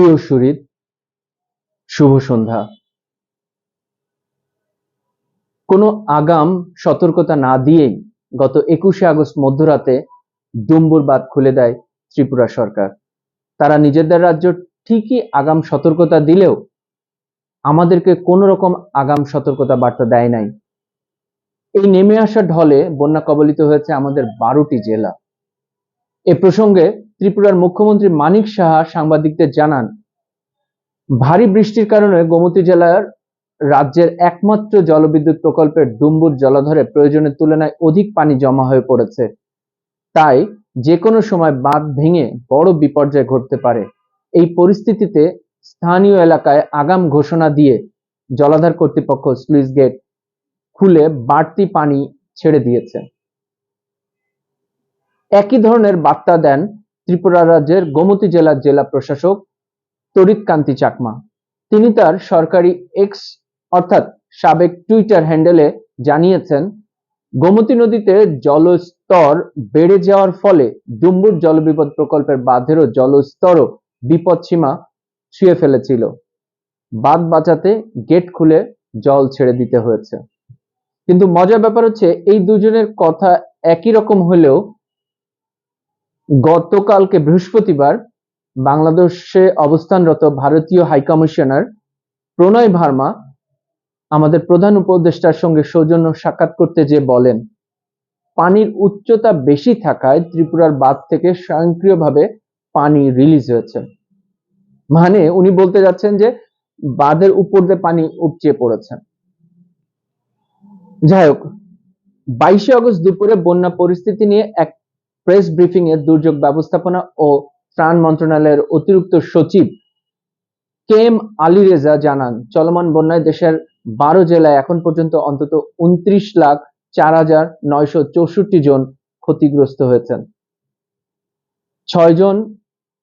প্রিয় সুরিত শুভ সন্ধ্যা। কোনো আগাম সতর্কতা না দিয়েই গত একুশে আগস্ট মধ্যরাতে ডুম্বুর বাঁধ খুলে দেয় ত্রিপুরা সরকার। তারা নিজেদের রাজ্য ঠিকই আগাম সতর্কতা দিলেও আমাদেরকে কোনো রকম আগাম সতর্কতা বার্তা দেয় নাই। এই নেমে আসা ঢলে বন্যা কবলিত হয়েছে আমাদের বারোটি জেলা। এ প্রসঙ্গে ত্রিপুরার মুখ্যমন্ত্রী মানিক সাহা সাংবাদিকদের জানান, ভারী বৃষ্টির কারণে গোমতী জেলার রাজ্যের একমাত্র জলবিদ্যুৎ প্রকল্পের ডুম্বুর জলাধারে প্রয়োজনের তুলনায় অধিক পানি জমা হয়ে পড়েছে। তাই যে কোনো সময় বাঁধ ভেঙে বড় বিপর্যয় ঘটতে পারে। এই পরিস্থিতিতে স্থানীয় এলাকায় আগাম ঘোষণা দিয়ে জলাধার কর্তৃপক্ষ স্লুইস গেট খুলে বাড়তি পানি ছেড়ে দিয়েছে। একই ধরনের বার্তা দেন ত্রিপুরা রাজ্যের গোমতী জেলার জেলা প্রশাসক তরিত কান্তি চাকমা। তিনি তার সরকারি এক্স অর্থাৎ সাবেক টুইটার হ্যান্ডেলে জানিয়েছেন, গোমতী নদীতে জলস্তর বেড়ে যাওয়ার ফলে ডুম্বুর জলবিপদ প্রকল্পের বাঁধেরও জলস্তরও বিপদসীমা ছুঁয়ে ফেলেছিল। বাঁধ বাঁচাতে গেট খুলে জল ছেড়ে দিতে হয়েছে। কিন্তু মজার ব্যাপার হচ্ছে, এই দুজনের কথা একই রকম হলেও গতকালকে বৃহস্পতিবার বাংলাদেশে অবস্থানরত ভারতীয় হাইকমিশনার প্রণয় ভার্মা আমাদের প্রধান উপদেষ্টার সঙ্গে সৌজন্য সাক্ষাৎ করতে যে বলেন, পানির উচ্চতা বেশি থাকায় ত্রিপুরার বাঁধ থেকে স্বয়ংক্রিয়ভাবে পানি রিলিজ হয়েছে। মানে উনি বলতে যাচ্ছেন যে বাঁধের উপর দিয়ে পানি উপচে পড়েছে। যাই হোক, বাইশে আগস্ট দুপুরে বন্যা পরিস্থিতি নিয়ে এক প্রেস ব্রিফিং এ দুর্যোগ ব্যবস্থাপনা ও ত্রাণ মন্ত্রণালয়ের অতিরিক্ত সচিব কে এম আলী রেজা জানান, চলমান বন্যায় দেশের বারো জেলায় এখন পর্যন্ত অন্তত উনত্রিশ লাখ চার হাজার নয়শো চৌষট্টি জন ক্ষতিগ্রস্ত হয়েছেন। ছয় জন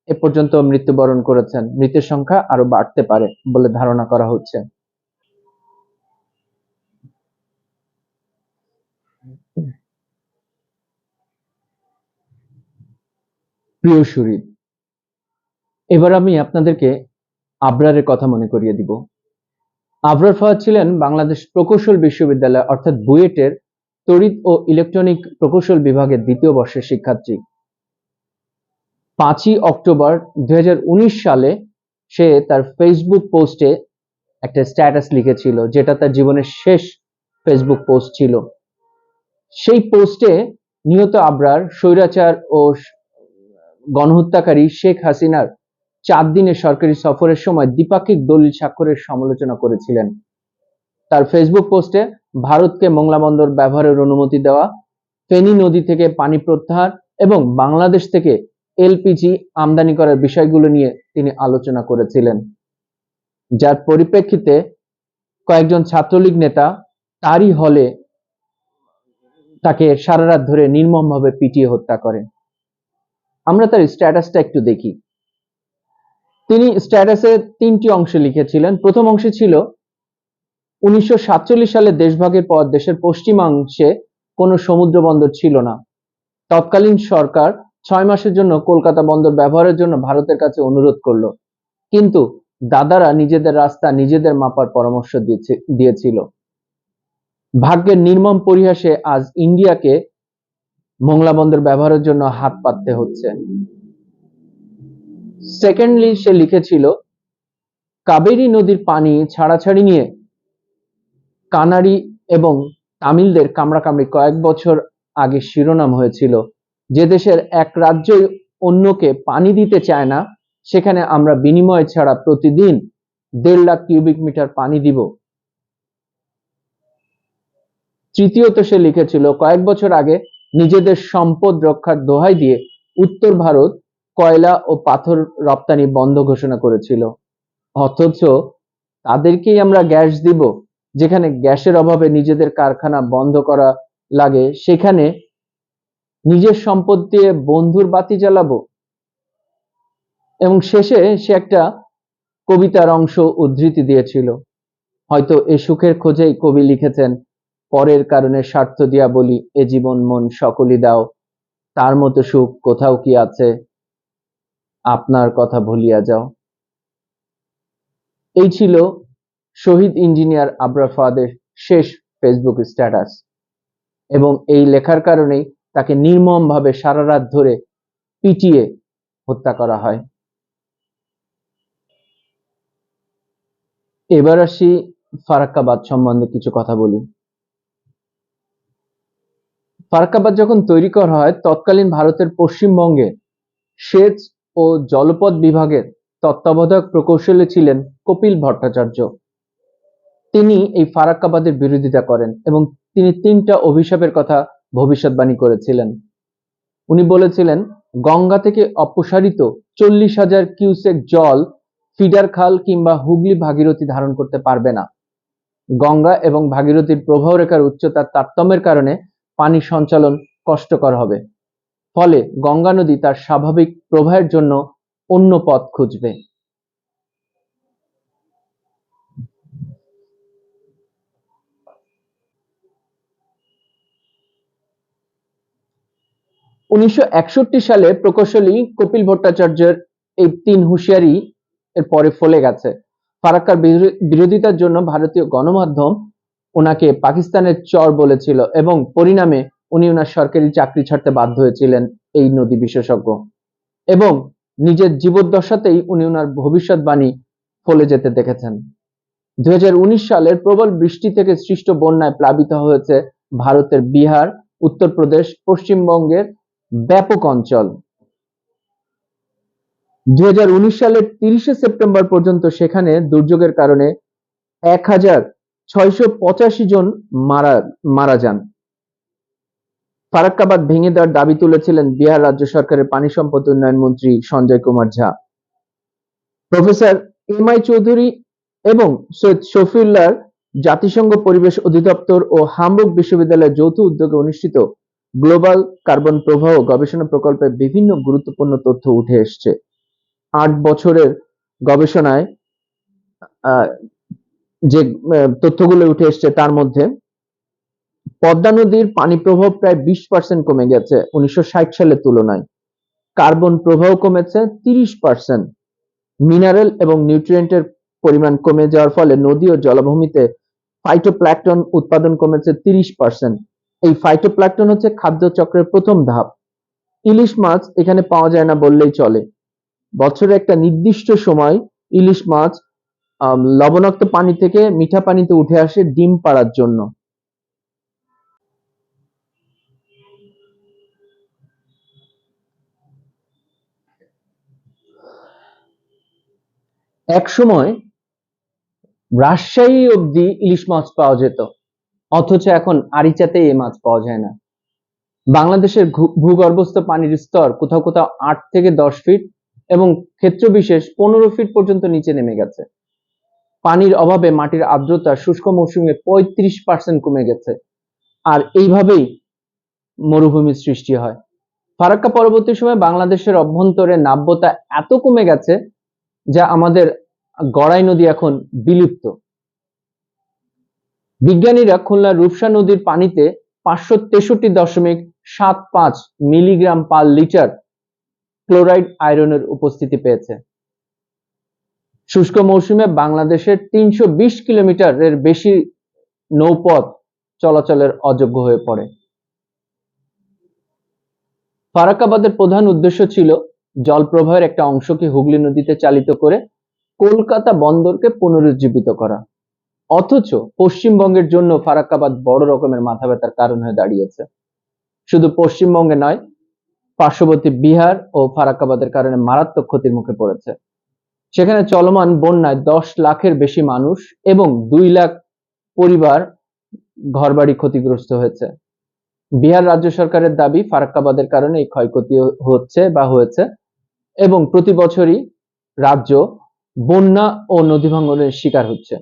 এ পর্যন্ত মৃত্যুবরণ করেছেন। মৃতের সংখ্যা আরও বাড়তে পারে বলে ধারণা করা হচ্ছে। প্রিয় সুরীত এবার আমি আপনাদেরকে আবরারের কথা মনে করিয়ে দিব। আবরার ফাহাদ ছিলেন বাংলাদেশ প্রকৌশল বিশ্ববিদ্যালয়, অর্থাৎ বুয়েটের তড়িৎ ও ইলেকট্রনিক প্রকৌশল বিভাগের দ্বিতীয় বর্ষের শিক্ষার্থী। পাঁচই অক্টোবর দুই হাজার উনিশ সালে সে তার ফেসবুক পোস্টে একটা স্ট্যাটাস লিখেছিল, যেটা তার জীবনের শেষ ফেসবুক পোস্ট ছিল। সেই পোস্টে নিহত আবরার, স্বৈরাচার ও গণহত্যাকারী শেখ হাসিনার চার দিনের সরকারি সফরের সময় দ্বিপাক্ষিক দলিল স্বাক্ষরের সমালোচনা করেছিলেন। তার ফেসবুক পোস্টে, ভারতকে মোংলা বন্দর ব্যবহারের অনুমতি দেওয়া, ফেনী নদী থেকে পানি প্রত্যাহার এবং বাংলাদেশ থেকে এলপিজি আমদানি করার বিষয়গুলো নিয়ে তিনি আলোচনা করেছিলেন। যার পরিপ্রেক্ষিতে কয়েকজন ছাত্রলীগ নেতা তারই হলে তাকে সারা রাত ধরে নির্মমভাবে পিটিয়ে হত্যা করে আমরা তার স্ট্যাটাসটা একটু দেখি। তিনি স্ট্যাটাসে তিনটি অংশে লিখেছিলেন। প্রথম অংশে ছিল, উনিশশো সালে দেশভাগের পর দেশের পশ্চিমাংশে কোনো সমুদ্র বন্দর ছিল না। তৎকালীন সরকার ছয় মাসের জন্য কলকাতা বন্দর ব্যবহারের জন্য ভারতের কাছে অনুরোধ করল। কিন্তু দাদারা নিজেদের রাস্তা নিজেদের মাপার পরামর্শ দিয়েছিল। ভাগ্যের নির্মম পরিহাসে আজ ইন্ডিয়াকে মোংলা বন্দর ব্যবহারের জন্য হাত পাততে হচ্ছে। সেকেন্ডলি সে লিখেছিল, কাবেরী নদীর পানি ছাড়াছাড়ি নিয়ে কানাড়ি এবং তামিলদের কামড়াকামড়ি কয়েক বছর আগে শিরোনাম হয়েছিল। যে দেশের এক রাজ্যই অন্যকে পানি দিতে চায় না, সেখানে আমরা বিনিময় ছাড়া প্রতিদিন দেড় লাখ কিউবিক মিটার পানি দিব। তৃতীয়ত সে লিখেছিল, কয়েক বছর আগে নিজেদের সম্পদ রক্ষার দোহাই দিয়ে উত্তর ভারত কয়লা ও পাথর রপ্তানি বন্ধ ঘোষণা করেছিল। অথচ তাদেরকেই আমরা গ্যাস দিব, যেখানে গ্যাসের অভাবে নিজেদের কারখানা বন্ধ করা লাগে, সেখানে নিজের সম্পদ দিয়ে বন্ধুর বাতি জ্বালাবো। এবং শেষে সে একটা কবিতার অংশ উদ্ধৃতি দিয়েছিল। হয়তো এ সুখের খোঁজেই কবি লিখেছেন পরের কারণে স্বার্থ দিয়া বলি, এ জীবন মন সকলই দাও। তার মতো সুখ কোথাও কি আছে? আপনার কথা ভুলিয়া যাও। এই ছিল শহীদ ইঞ্জিনিয়ার আবরার ফাদের শেষ ফেসবুক স্ট্যাটাস। এবং এই লেখার কারণেই তাকে নির্মমভাবে সারা রাত ধরে পিটিয়ে হত্যা করা হয়। এবার আসি ফারাক্কাবাদ সম্বন্ধে কিছু কথা বলি। ফারাক্কাবাদ যখন তৈরি করা হয়, তৎকালীন ভারতের পশ্চিমবঙ্গে সেচ ও জলপথ বিভাগের তত্ত্বাবধায়ক প্রকৌশলী ছিলেন কপিল ভট্টাচার্য। তিনি এই ফারাক্কাবাদের বিরোধিতা করেন এবং তিনি তিনটা অভিশাপের কথা ভবিষ্যৎবাণী করেছিলেন। উনি বলেছিলেন, গঙ্গা থেকে অপসারিত চল্লিশ হাজার কিউসেক জল ফিডার খাল কিংবা হুগলি ভাগীরথী ধারণ করতে পারবে না। গঙ্গা এবং ভাগীরথীর প্রবাহ রেখার উচ্চতার তারতম্যের কারণে পানি সঞ্চালন কষ্টকর হবে। ফলে গঙ্গা নদী তার স্বাভাবিক প্রবাহের জন্য অন্য পথ খুঁজবে। উনিশশো একষট্টি সালে প্রকৌশলী কপিল ভট্টাচার্যের এই তিন হুঁশিয়ারি এর পরে ফলে গেছে। ফারাক্কার বিরো- বিরোধিতার জন্য ভারতীয় গণমাধ্যম ওনাকে পাকিস্তানের চর বলেছিল এবং পরিণামে উনি ওনার সরকারি চাকরি ছাড়তে বাধ্য হয়েছিলেন এই নদী বিশেষজ্ঞ। এবং নিজের জীবদ্দশাতেই উনি ওনার ভবিষ্যৎবাণী ফলে যেতে দেখেছেন। দুই হাজার উনিশ সালের প্রবল বৃষ্টি থেকে সৃষ্ট বন্যায় প্লাবিত হয়েছে ভারতের বিহার, উত্তরপ্রদেশ, পশ্চিমবঙ্গের ব্যাপক অঞ্চল। দুই হাজার উনিশ সালের তিরিশে সেপ্টেম্বর পর্যন্ত সেখানে দুর্যোগের কারণে এক হাজার ছয়শো পঁচাশি জন মারা মারা যান। ফারাক্কাবাদ ভেঙে দেওয়ার দাবি তুলেছিলেন বিহার রাজ্য সরকারের পানি সম্পদ উন্নয়ন মন্ত্রী Sanjay Kumar Jha. Professor M I Chowdhury এবং সৈয়দ শফিউল্লাহর জাতিসংঘ পরিবেশ অধিদপ্তর ও হামবুর্গ বিশ্ববিদ্যালয়ের যৌথ উদ্যোগে অনুষ্ঠিত গ্লোবাল কার্বন প্রবাহ গবেষণা প্রকল্পে বিভিন্ন গুরুত্বপূর্ণ তথ্য উঠে এসছে। আট বছরের গবেষণায় যে তথ্যগুলো উঠে এসছে তার মধ্যে, পদ্মা নদীর পানি প্রবাহ প্রায় বিশ পার্সেন্ট কমে গেছে উনিশশো ষাট সালের তুলনায়। কার্বন প্রবাহ কমেছে তিরিশ পার্সেন্ট মিনারেল এবং নিউট্রিয়েন্টের পরিমাণ কমে যাওয়ার ফলে নদী ও জলাভূমিতে ফাইটোপ্ল্যাঙ্কটন উৎপাদন কমেছে তিরিশ পার্সেন্ট এই ফাইটোপ্ল্যাঙ্কটন হচ্ছে খাদ্য চক্রের প্রথম ধাপ। ইলিশ মাছ এখানে পাওয়া যায় না বললেই চলে। বছরে একটা নির্দিষ্ট সময় ইলিশ মাছ লবণাক্ত পানি থেকে মিঠা পানিতে উঠে আসে ডিম পাড়ার জন্য। এক সময় রাজশাহী অব্দি ইলিশ মাছ পাওয়া যেত, অথচ এখন আরিচাতে এই মাছ পাওয়া যায় না। বাংলাদেশের ভূগর্ভস্থ পানির স্তর কোথাও কোথাও আট থেকে দশ ফিট এবং ক্ষেত্র বিশেষ পনেরো ফিট পর্যন্ত নিচে নেমে গেছে। পানির অভাবে মাটির আর্দ্রতা শুষ্ক মৌসুমে পঁয়ত্রিশ পার্সেন্ট কমে গেছে। আর এইভাবেই মরুভূমির সৃষ্টি হয়। ফারাক্কা পরবর্তী সময়ে বাংলাদেশের অভ্যন্তরে নাব্যতা এত কমে গেছে যা আমাদের গড়াই নদী এখন বিলুপ্ত। বিজ্ঞানীরা খুলনার রূপসা নদীর পানিতে পাঁচশো তেষট্টি দশমিক সাত পাঁচ মিলিগ্রাম পার লিটার ক্লোরাইড আয়রনের উপস্থিতি পেয়েছে। শুষ্ক মৌসুমে বাংলাদেশের তিনশো বিশ কিলোমিটারের বেশি নৌপথ চলাচলের অযোগ্য হয়ে পড়ে। ফারাক্কাবাদের প্রধান উদ্দেশ্য ছিল জলপ্রবাহের একটা অংশকে হুগলি নদীতে চালিত করে কলকাতা বন্দরকে পুনরুজ্জীবিত করা। অথচ পশ্চিমবঙ্গের জন্য ফারাক্কাবাদ বড় রকমের মাথা ব্যথার কারণ হয়ে দাঁড়িয়েছে। শুধু পশ্চিমবঙ্গে নয়, পার্শ্ববর্তী বিহার ও ফারাক্কাবাদের কারণে মারাত্মক ক্ষতির মুখে পড়েছে। সেখানে চলমান বন্যায় দশ লাখের বেশি মানুষ এবং দুই লাখ পরিবার ঘরবাড়ি ক্ষতিগ্রস্ত হয়েছে। বিহার রাজ্য সরকারের দাবি ফারাক্কাবাদের কারণে এই ক্ষয়ক্ষতি হচ্ছে বা হয়েছে এবং প্রতি বছরই রাজ্য বন্যা ও নদী ভাঙ্গনের শিকার হচ্ছে।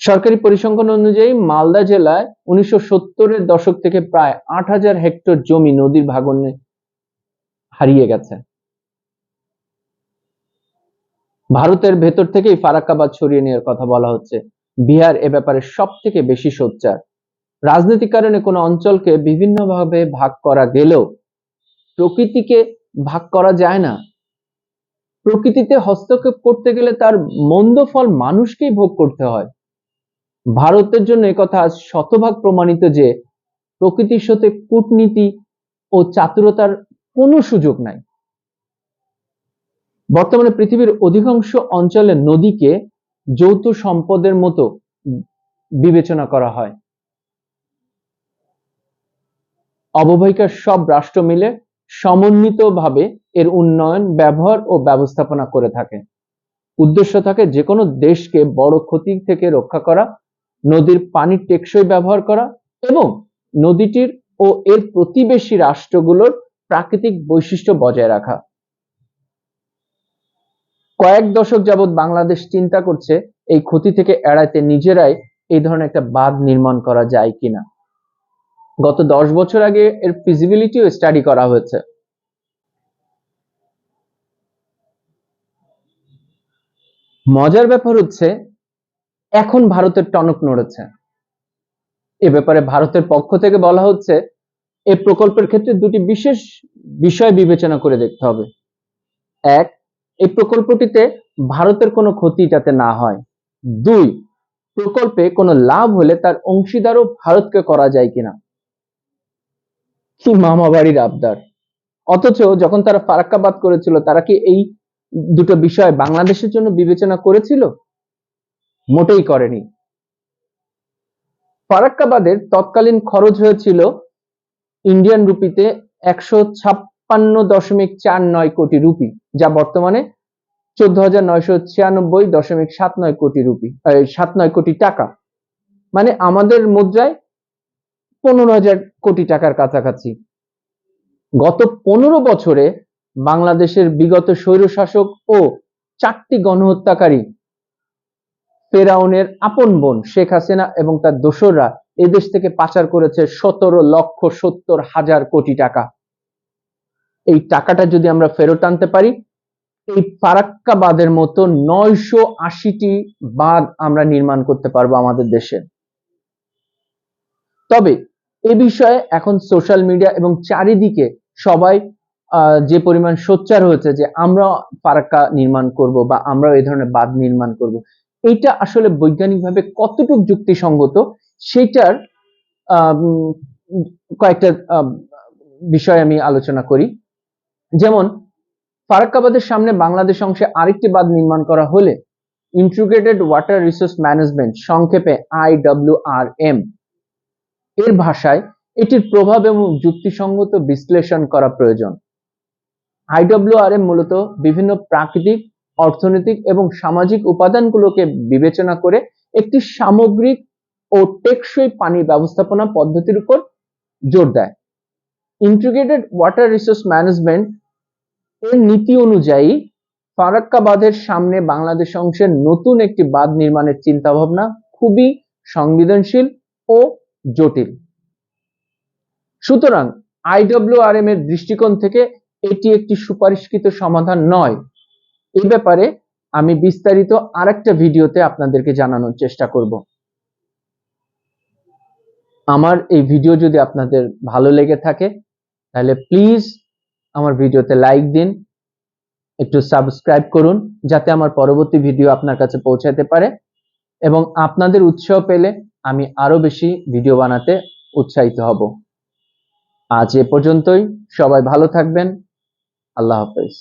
সরকারি পরিসংখ্যান অনুযায়ী মালদা জেলায় উনিশশো সত্তরের দশক থেকে প্রায় আট হাজার হেক্টর জমি নদীর ভাঙনে হারিয়ে গেছে। ভারতের ভেতর থেকেই ফারাক্কাবাদ ছড়িয়ে নেওয়ার কথা বলা হচ্ছে। বিহার এ ব্যাপারে সব থেকে বেশি সোচ্চার। রাজনৈতিক কারণে কোনো অঞ্চলকে বিভিন্নভাবে ভাগ করা গেলেও প্রকৃতিকে ভাগ করা যায় না। প্রকৃতিতে হস্তক্ষেপ করতে গেলে তার মন্দ ফল মানুষকেই ভোগ করতে হয়। ভারতের জন্য আজ শতভাগ প্রমাণিত যে প্রকৃতির সাথে কূটনীতি ও চাতুরতার কোনো সুযোগ নাই। বর্তমানে পৃথিবীর অধিকাংশ অঞ্চলে নদীকে যৌথ সম্পদের মতো বিবেচনা করা হয়। অববাহিকার সব রাষ্ট্র মিলে সমন্বিতভাবে এর উন্নয়ন, ব্যবহার ও ব্যবস্থাপনা করে থাকে। উদ্দেশ্য থাকে যে কোনো দেশকে বড় ক্ষতি থেকে রক্ষা করা, নদীর পানির টেকসই ব্যবহার করা এবং নদীটির ও এর প্রতিবেশী রাষ্ট্রগুলোর প্রাকৃতিক বৈশিষ্ট্য বজায় রাখা। কয়েক দশক যাবৎ বাংলাদেশ চিন্তা করছে এই ক্ষতি থেকে এড়াইতে নিজেরাই এই ধরনের একটা বাঁধ নির্মাণ করা যায় কিনা। গত দশ বছর আগে এর ফিজিবিলিটিও স্টাডি করা হয়েছে। মজার ব্যাপার হচ্ছে, এখন ভারতের টনক নড়েছে। এ ব্যাপারে ভারতের পক্ষ থেকে বলা হচ্ছে এই প্রকল্পের ক্ষেত্রে দুটি বিশেষ বিষয় বিবেচনা করে দেখতে হবে। এক এই প্রকল্পটিতে ভারতের কোনো ক্ষতি যাতে না হয়। দুই, প্রকল্পে কোনো লাভ হলে তার অংশীদারও ভারতকে করা যায় কিনা। কি মামা বাড়ির আবদার। অথচ যখন তারা ফারাক্কাবাদ করেছিল, তারা কি এই দুটো বিষয় বাংলাদেশের জন্য বিবেচনা করেছিল? মোটেই করেনি। ফারাক্কাবাদের তৎকালীন খরচ হয়েছিল ইন্ডিয়ান রুপিতে একশো ছাপ্পান্ন দশমিক চার নয় কোটি রুপি, যা বর্তমানে চোদ্দ হাজার নয়শো ছিয়ানব্বই দশমিক সাত নয় কোটি রুপি সাত নয় কোটি টাকা। মানে আমাদের মুদ্রায় পনেরো হাজার কোটি টাকার কাছাকাছি। গত পনেরো বছরে বাংলাদেশের বিগত স্বৈরশাসক ও চারটি গণহত্যাকারী ফেরাউনের আপন বোন শেখ হাসিনা এবং তার দোসররা এদেশ থেকে পাচার করেছে সতেরো লক্ষ সত্তর হাজার কোটি টাকা। এই টাকাটা যদি আমরা ফেরত আনতে পারি, এই ফারাক্কা বাঁধের মতো নয়শো আশিটি বাঁধ আমরা নির্মাণ করতে পারব আমাদের দেশে। তবে এ বিষয়ে এখন সোশ্যাল মিডিয়া এবং চারিদিকে সবাই যে পরিমাণ সোচ্চার হয়েছে যে আমরা ফারাক্কা নির্মাণ করব বা আমরা এই ধরনের বাঁধ নির্মাণ করব, এটা আসলে বৈজ্ঞানিকভাবে কতটুকু যুক্তিসঙ্গত সেটার কয়েকটা বিষয় আমি আলোচনা করি। যেমন, ফারাক্কাবাদের সামনে বাংলাদেশ অংশে আরেকটি বাঁধ নির্মাণ করা হলে ইন্টিগ্রেটেড ওয়াটার রিসোর্স ম্যানেজমেন্ট সংক্ষেপে আইডব্লিউআরএম এর ভাষায় এটির প্রভাব এবং যুক্তিসঙ্গত বিশ্লেষণ করা প্রয়োজন। আইডব্লিউআরএম মূলত বিভিন্ন প্রাকৃতিক, অর্থনৈতিক এবং সামাজিক উপাদানগুলোকে বিবেচনা করে একটি সামগ্রিক ও টেকসই পানি ব্যবস্থাপনা পদ্ধতির উপর জোর দেয়। ইন্টিগ্রেটেড ওয়াটার রিসোর্স ম্যানেজমেন্ট এর নীতি অনুযায়ী ফারাক্কা বাঁধের সামনে বাংলাদেশ অংশের নতুন একটি বাঁধ নির্মাণের চিন্তা ভাবনা খুবই সংবেদনশীল ও জটিল। সুতরাং আইডব্লিউআরএম এর দৃষ্টিকোণ থেকে এটি একটি সুপারিশকৃত সমাধান নয়। এই ব্যাপারে আমি বিস্তারিত আরেকটা ভিডিওতে আপনাদেরকে জানানোর চেষ্টা করব। আমার এই ভিডিও যদি আপনাদের ভালো লেগে থাকে তাহলে প্লিজ আমার ভিডিওতে লাইক দিন, একটু সাবস্ক্রাইব করুন, যাতে আমার পরবর্তী ভিডিও আপনার কাছে পৌঁছাতে পারে এবং আপনাদের উৎসাহ পেলে আমি আরও বেশি ভিডিও বানাতে উৎসাহিত হব। আজ এ পর্যন্তই, সবাই ভালো থাকবেন, আল্লাহ হাফেজ।